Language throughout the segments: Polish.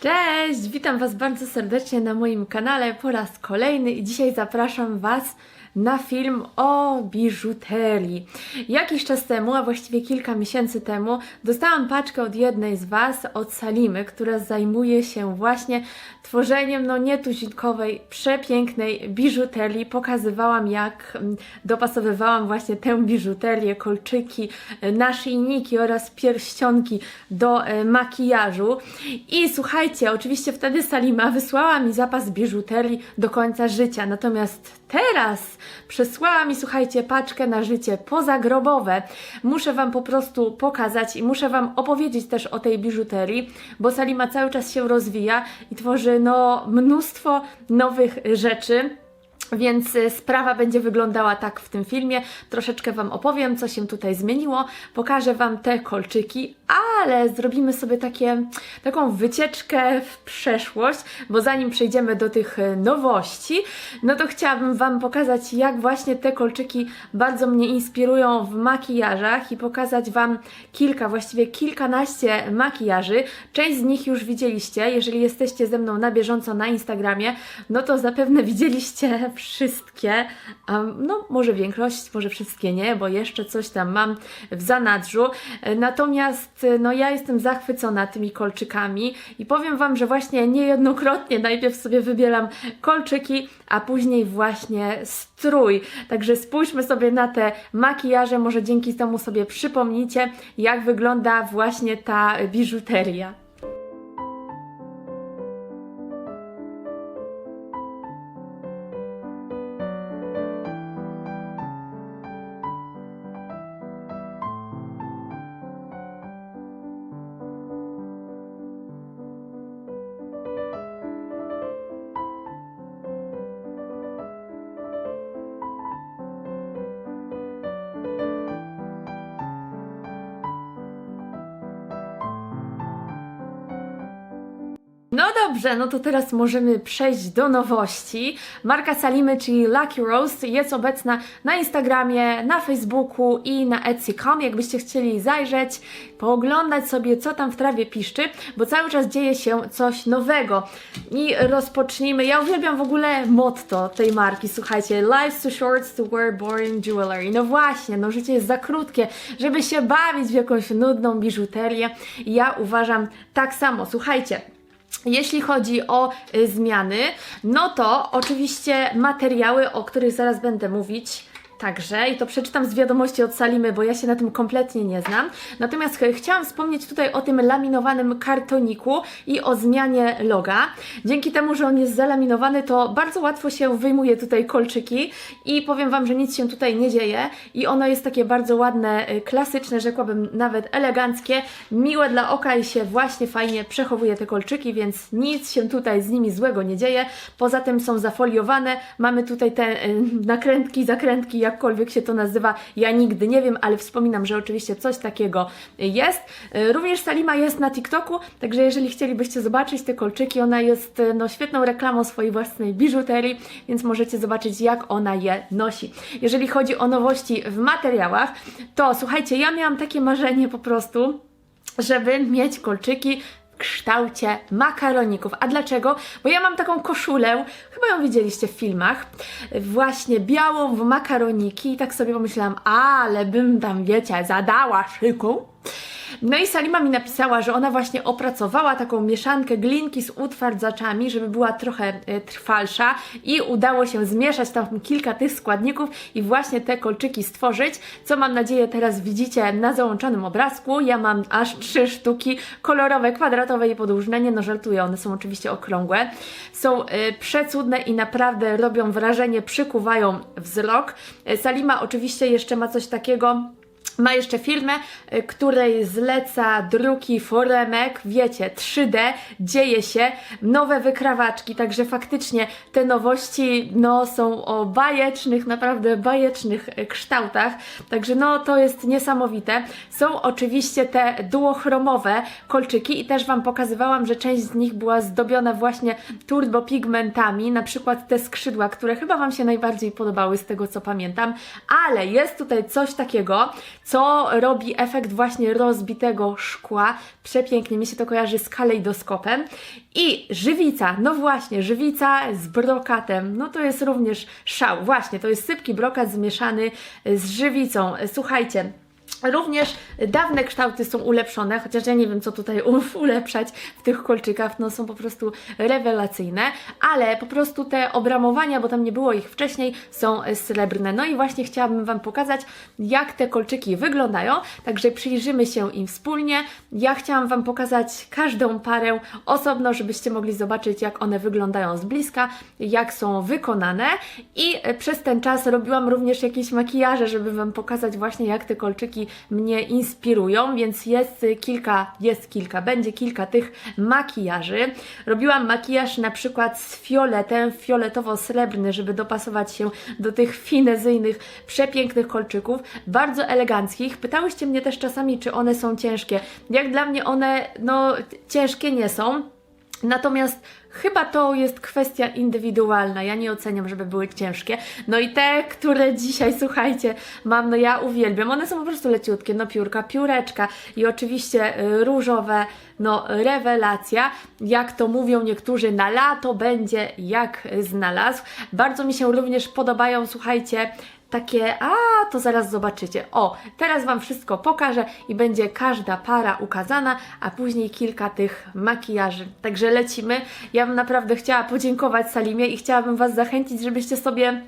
Cześć! Witam Was bardzo serdecznie na moim kanale po raz kolejny i dzisiaj zapraszam Was na film o biżuterii. Jakiś czas temu, a właściwie kilka miesięcy temu, dostałam paczkę od jednej z Was, od Salimy, która zajmuje się właśnie tworzeniem no nietuzinkowej, przepięknej biżuterii. Pokazywałam jak mm, dopasowywałam właśnie tę biżuterię, kolczyki, e, naszyjniki oraz pierścionki do e, makijażu. I słuchajcie, oczywiście wtedy Salima wysłała mi zapas biżuterii do końca życia, natomiast teraz przesłała mi, słuchajcie, paczkę na życie pozagrobowe. Muszę Wam po prostu pokazać i muszę Wam opowiedzieć też o tej biżuterii, bo Salima cały czas się rozwija i tworzy no mnóstwo nowych rzeczy. Więc y, sprawa będzie wyglądała tak w tym filmie. Troszeczkę Wam opowiem, co się tutaj zmieniło. Pokażę Wam te kolczyki, ale zrobimy sobie takie, taką wycieczkę w przeszłość, bo zanim przejdziemy do tych y, nowości, no to chciałabym Wam pokazać, jak właśnie te kolczyki bardzo mnie inspirują w makijażach i pokazać Wam kilka, właściwie kilkanaście makijaży. Część z nich już widzieliście. Jeżeli jesteście ze mną na bieżąco na Instagramie, no to zapewne widzieliście wszystkie, no może większość, może wszystkie nie, bo jeszcze coś tam mam w zanadrzu. Natomiast no ja jestem zachwycona tymi kolczykami i powiem Wam, że właśnie niejednokrotnie najpierw sobie wybieram kolczyki, a później właśnie strój. Także spójrzmy sobie na te makijaże, może dzięki temu sobie przypomnicie, jak wygląda właśnie ta biżuteria. No dobrze, no to teraz możemy przejść do nowości. Marka Salimy, czyli Lucky Rose, jest obecna na Instagramie, na Facebooku i na Etsy.com. Jakbyście chcieli zajrzeć, pooglądać sobie, co tam w trawie piszczy, bo cały czas dzieje się coś nowego. I rozpocznijmy. Ja uwielbiam w ogóle motto tej marki. Słuchajcie, life's too short to wear boring jewelry. No właśnie, no życie jest za krótkie, żeby się bawić w jakąś nudną biżuterię. Ja uważam tak samo. Słuchajcie, jeśli chodzi o y, zmiany, no to oczywiście materiały, o których zaraz będę mówić. Także, i to przeczytam z wiadomości od Salimy, bo ja się na tym kompletnie nie znam. Natomiast ch- chciałam wspomnieć tutaj o tym laminowanym kartoniku i o zmianie loga. Dzięki temu, że on jest zalaminowany, to bardzo łatwo się wyjmuje tutaj kolczyki i powiem Wam, że nic się tutaj nie dzieje i ono jest takie bardzo ładne, y, klasyczne, rzekłabym nawet eleganckie, miłe dla oka i się właśnie fajnie przechowuje te kolczyki, więc nic się tutaj z nimi złego nie dzieje. Poza tym są zafoliowane, mamy tutaj te y, nakrętki, zakrętki, jakkolwiek się to nazywa, ja nigdy nie wiem, ale wspominam, że oczywiście coś takiego jest. Y, Również Salima jest na TikToku, także jeżeli chcielibyście zobaczyć te kolczyki, ona jest y, no, świetną reklamą swojej własnej biżuterii, więc możecie zobaczyć, jak ona je nosi. Jeżeli chodzi o nowości w materiałach, to słuchajcie, ja miałam takie marzenie po prostu, żeby mieć kolczyki kształcie makaroników. A dlaczego? Bo ja mam taką koszulę, chyba ją widzieliście w filmach, właśnie białą w makaroniki i tak sobie pomyślałam, ale bym tam, wiecie, zadała szyku. No i Salima mi napisała, że ona właśnie opracowała taką mieszankę glinki z utwardzaczami, żeby była trochę e, trwalsza i udało się zmieszać tam kilka tych składników i właśnie te kolczyki stworzyć, co mam nadzieję teraz widzicie na załączonym obrazku. Ja mam aż trzy sztuki kolorowe, kwadratowe i podłużne, nie no żartuję, one są oczywiście okrągłe. Są e, przecudne i naprawdę robią wrażenie, przykuwają wzrok. E, Salima oczywiście jeszcze ma coś takiego, ma jeszcze firmę, y, której zleca druki foremek, wiecie, 3D, dzieje się, nowe wykrawaczki, także faktycznie te nowości no, są o bajecznych, naprawdę bajecznych y, kształtach, także no to jest niesamowite. Są oczywiście te duochromowe kolczyki i też Wam pokazywałam, że część z nich była zdobiona właśnie turbopigmentami, na przykład te skrzydła, które chyba Wam się najbardziej podobały z tego co pamiętam, ale jest tutaj coś takiego, co robi efekt właśnie rozbitego szkła. Przepięknie, mi się to kojarzy z kalejdoskopem. I żywica, no właśnie, żywica z brokatem, no to jest również szał. Właśnie, to jest sypki brokat zmieszany z żywicą. Słuchajcie, Również dawne kształty są ulepszone, chociaż ja nie wiem, co tutaj ulepszać w tych kolczykach, no są po prostu rewelacyjne, ale po prostu te obramowania, bo tam nie było ich wcześniej, są srebrne. No i właśnie chciałabym Wam pokazać, jak te kolczyki wyglądają, także przyjrzymy się im wspólnie. Ja chciałam Wam pokazać każdą parę osobno, żebyście mogli zobaczyć, jak one wyglądają z bliska, jak są wykonane i przez ten czas robiłam również jakieś makijaże, żeby Wam pokazać właśnie, jak te kolczyki mnie inspirują, więc jest kilka, jest kilka, będzie kilka tych makijaży. Robiłam makijaż na przykład z fioletem, fioletowo-srebrny, żeby dopasować się do tych finezyjnych, przepięknych kolczyków, bardzo eleganckich. Pytałyście mnie też czasami, czy one są ciężkie. Jak dla mnie one, no, ciężkie nie są. Natomiast chyba to jest kwestia indywidualna. Ja nie oceniam, żeby były ciężkie. No i te, które dzisiaj, słuchajcie, mam, no ja uwielbiam. One są po prostu leciutkie, no piórka, pióreczka i oczywiście y, różowe, no rewelacja. Jak to mówią niektórzy, na lato będzie jak znalazł. Bardzo mi się również podobają, słuchajcie, takie, a to zaraz zobaczycie. O, teraz Wam wszystko pokażę i będzie każda para ukazana, a później kilka tych makijaży. Także lecimy. Ja bym naprawdę chciała podziękować Salimie i chciałabym Was zachęcić, żebyście sobie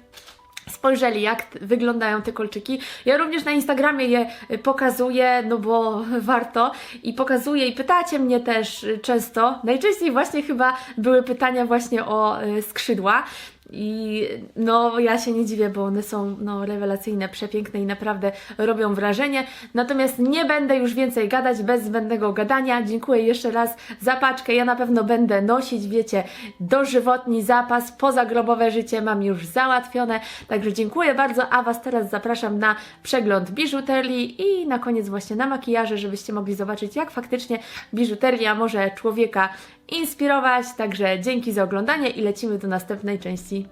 spojrzeli, jak wyglądają te kolczyki. Ja również na Instagramie je y, pokazuję, no bo warto i pokazuję i pytacie mnie też y, często. Najczęściej właśnie chyba były pytania właśnie o y, skrzydła. I no, ja się nie dziwię, bo one są no, rewelacyjne, przepiękne i naprawdę robią wrażenie. Natomiast nie będę już więcej gadać bez zbędnego gadania. Dziękuję jeszcze raz za paczkę. Ja na pewno będę nosić, wiecie, dożywotni zapas, pozagrobowe życie mam już załatwione. Także dziękuję bardzo, a Was teraz zapraszam na przegląd biżuterii i na koniec właśnie na makijaże, żebyście mogli zobaczyć, jak faktycznie biżuteria może człowieka inspirować. Także dzięki za oglądanie i lecimy do następnej części